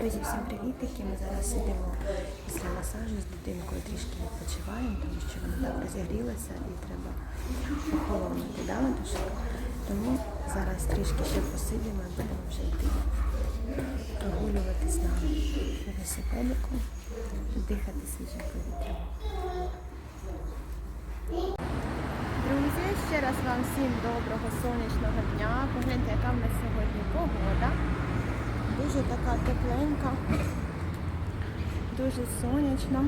Друзі, всім привітики. Ми зараз сидимо після масажу з дитинкою, трішки відпочиваємо, тому що вона так розігрілася і треба охолонути, да, Матушка? Тому зараз трішки ще посидимо і будемо вже йти прогулюватись на велосипедику, дихати свіжим повітрям. Друзі, ще раз вам всім доброго сонячного дня. Погляньте, яка в нас сьогодні погода. Дуже така тепленька, дуже сонячно.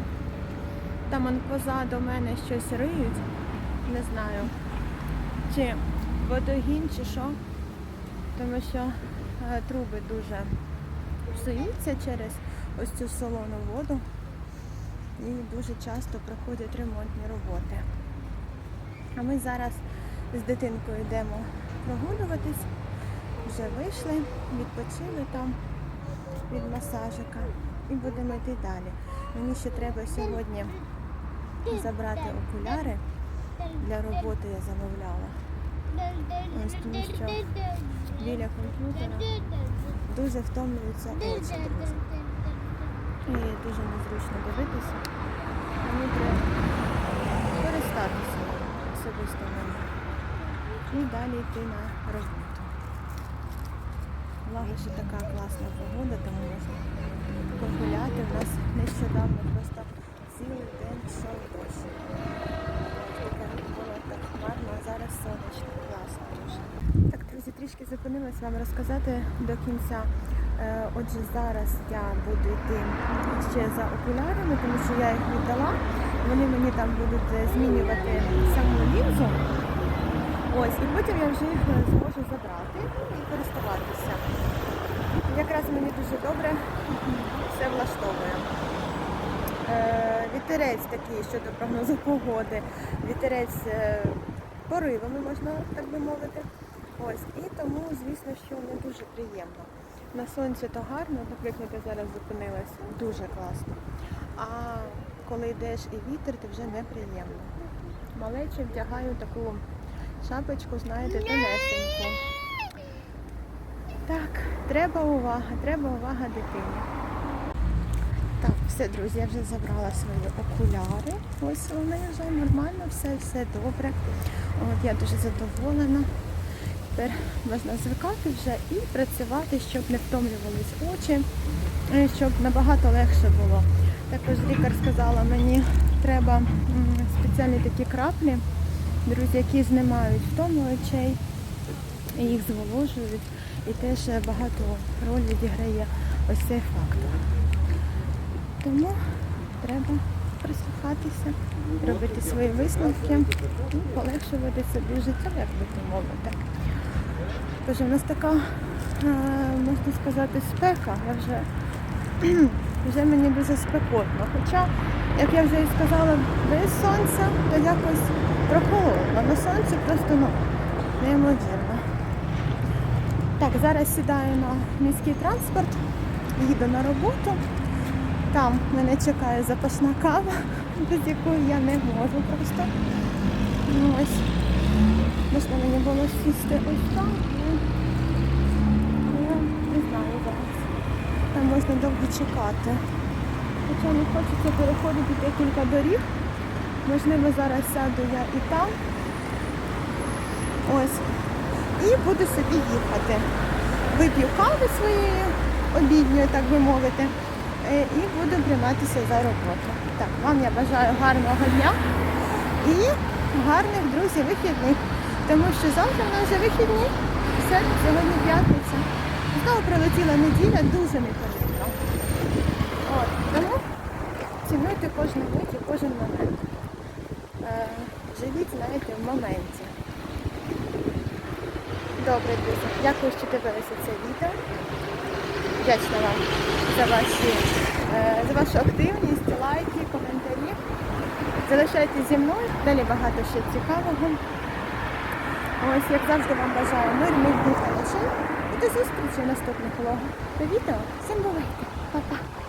Там он позаду мене щось риють. Не знаю, чи водогін, чи що. Тому що е, труби дуже псуються через ось цю солону воду. І дуже часто проходять ремонтні роботи. А ми зараз з дитинкою йдемо прогулюватись. Вже вийшли, відпочили там від масажика і будемо йти далі. Мені ще треба сьогодні забрати окуляри для роботи я замовляла. Ось тому що біля комп'ютера дуже втомлюються очі. І дуже незручно дивитися. Мені треба користатися особисто мені. І далі йти на роботу. Благо, що така класна погода, тому можна погуляти. У нас нещодавно просто цілий день йшов дощ. Таке було так хмарно, а зараз сонячно, класно дуже. Так, друзі, трішки зупинилась вам розказати до кінця. Е, Отже, зараз я буду йти ще за окулярами, тому що я їх віддала. Вони мені там будуть змінювати саму лінзу. Ось, і потім я вже їх зможу забрати і користуватися. Якраз мені дуже добре все влаштовує. Е, вітерець такий щодо прогнозу погоди, вітерець е, поривами, можна так би мовити. Ось, і тому, звісно, що не дуже приємно. На сонці то гарно, наприклад, я зараз зупинилась, дуже класно. А коли йдеш і вітер, то вже неприємно. Малечі вдягаю таку шапочку, знаєте, тонесеньку. Так, треба увага, треба увага дитині. Так, все, друзі, я вже забрала свої окуляри. Ось вони вже нормально, все, все добре. От я дуже задоволена. Тепер можна звикати вже і працювати, щоб не втомлювались очі, щоб набагато легше було. Також лікар сказала, мені треба спеціальні такі краплі, друзі, які знімають втому очей, і їх зволожують. І теж багато роль відіграє ось цей фактор. Тому треба прислухатися, робити свої висновки і полегшувати собі життя, як би то мовити. Тож у нас така, е, можна сказати, спека. Я вже, вже мені дуже спекотно. Хоча, як я вже і сказала, без сонця, то якось прохолодно. На сонці просто ну, неймовірно. Так, зараз сідаю на міський транспорт, їду на роботу. Там мене чекає запашна кава, без якої я не можу просто. Ну, ось. Можна мені було сісти ось там. Я не знаю зараз. Там можна довго чекати. Хоча не хочеться переходити декілька доріг. Можливо, зараз сяду я і там. Ось. І буду собі їхати. Вип'ю кави своєї обідньої, так би мовити, е, і буду прийматися за роботу. Так, вам я бажаю гарного дня і гарних, друзі, вихідних. Тому що завтра в нас вже вихідні. Все, сьогодні п'ятниця. Знову прилетіла неділя, дуже непомітно. От, тому цінуйте кожну мить і кожен момент. Е, живіть, знаєте, в моменті. Добре, друзі. Дякую, що дивилися це відео. Вдячна вам за, ваші, е, за вашу активність, лайки, коментарі. Залишайтесь зі мною, далі багато ще цікавого. Ось, як завжди, вам бажаю мирних днів та ночей. І до зустрічі в наступних влогах та відео. Всім бувайте! Па-па!